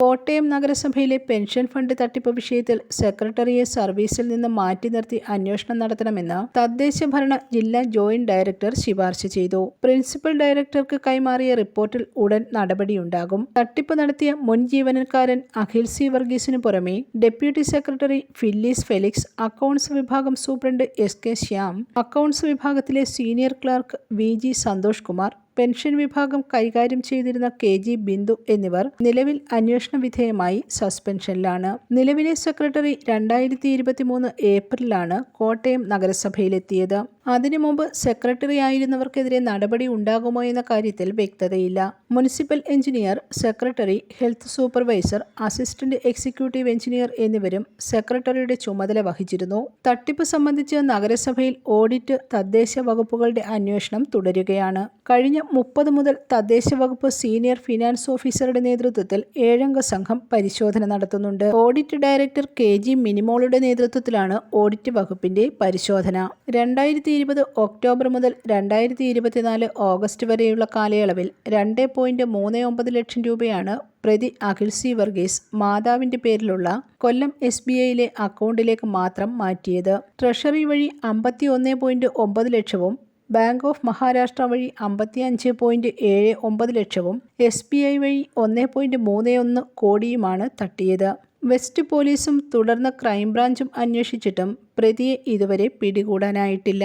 കോട്ടയം നഗരസഭയിലെ pension fund തട്ടിപ്പ് വിഷയത്തിൽ സെക്രട്ടറിയെ സർവീസിൽ നിന്ന് മാറ്റി നിർത്തി അന്വേഷണം നടത്തണമെന്ന് തദ്ദേശ ഭരണ ജില്ലാ ജോയിന്റ് ഡയറക്ടർ ശുപാർശ ചെയ്തു. പ്രിൻസിപ്പൽ ഡയറക്ടർക്ക് കൈമാറിയ റിപ്പോർട്ടിൽ ഉടൻ നടപടിയുണ്ടാകും. തട്ടിപ്പ് നടത്തിയ മുൻ ജീവനക്കാരൻ അഖിൽ സി വർഗീസിനു പുറമെ deputy secretary Phyllis Felix accounts വിഭാഗം superintendent S K Shyam accounts വിഭാഗത്തിലെ senior clerk V G Santhosh Kumar pension വിഭാഗം കൈകാര്യം ചെയ്തിരുന്ന കെ ജി ബിന്ദു എന്നിവർ നിലവിൽ അന്വേഷണ വിധേയമായി സസ്പെൻഷനിലാണ്. നിലവിലെ സെക്രട്ടറി രണ്ടായിരത്തി ഇരുപത്തിമൂന്ന് ഏപ്രിലാണ് കോട്ടയം നഗരസഭയിലെത്തിയത്. അതിനു മുമ്പ് സെക്രട്ടറി ആയിരുന്നവർക്കെതിരെ നടപടി ഉണ്ടാകുമോ എന്ന കാര്യത്തിൽ വ്യക്തതയില്ല. Municipal engineer secretary health supervisor assistant executive engineer എന്നിവരും സെക്രട്ടറിയുടെ ചുമതല വഹിച്ചിരുന്നു. തട്ടിപ്പ് സംബന്ധിച്ച് നഗരസഭയിൽ ഓഡിറ്റ് തദ്ദേശ വകുപ്പുകളുടെ അന്വേഷണം തുടരുകയാണ്. കഴിഞ്ഞ മുപ്പത് മുതൽ തദ്ദേശ വകുപ്പ് സീനിയർ ഫിനാൻസ് ഓഫീസറുടെ നേതൃത്വത്തിൽ ഏഴംഗ സംഘം പരിശോധന നടത്തുന്നുണ്ട്. ഓഡിറ്റ് ഡയറക്ടർ കെ ജി മിനിമോളുടെ നേതൃത്വത്തിലാണ് ഓഡിറ്റ് വകുപ്പിന്റെ പരിശോധന. രണ്ടായിരത്തി ഇരുപത് ഒക്ടോബർ മുതൽ രണ്ടായിരത്തി ഇരുപത്തിനാല് ഓഗസ്റ്റ് വരെയുള്ള കാലയളവിൽ രണ്ട് പോയിന്റ് മൂന്ന് ഒമ്പത് ലക്ഷം രൂപയാണ് പ്രതി അഖിൽ സി വർഗീസ് മാതാവിന്റെ പേരിലുള്ള കൊല്ലം എസ് ബി ഐയിലെ അക്കൗണ്ടിലേക്ക് മാത്രം മാറ്റിയത്. ട്രഷറി വഴി അമ്പത്തി ഒന്ന് പോയിന്റ് ഒമ്പത് ലക്ഷവും ബാങ്ക് ഓഫ് മഹാരാഷ്ട്ര വഴി അമ്പത്തി അഞ്ച് പോയിന്റ് ഏഴ് ഒമ്പത് ലക്ഷവും എസ് ബി ഐ വഴി ഒന്ന് പോയിന്റ് മൂന്ന് ഒന്ന് കോടിയുമാണ് തട്ടിയത്. വെസ്റ്റ് പോലീസും തുടർന്ന് ക്രൈംബ്രാഞ്ചും അന്വേഷിച്ചിട്ടും പ്രതിയെ ഇതുവരെ പിടികൂടാനായിട്ടില്ല.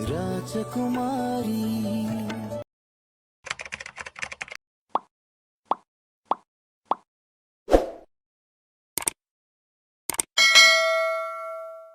राजकुमारी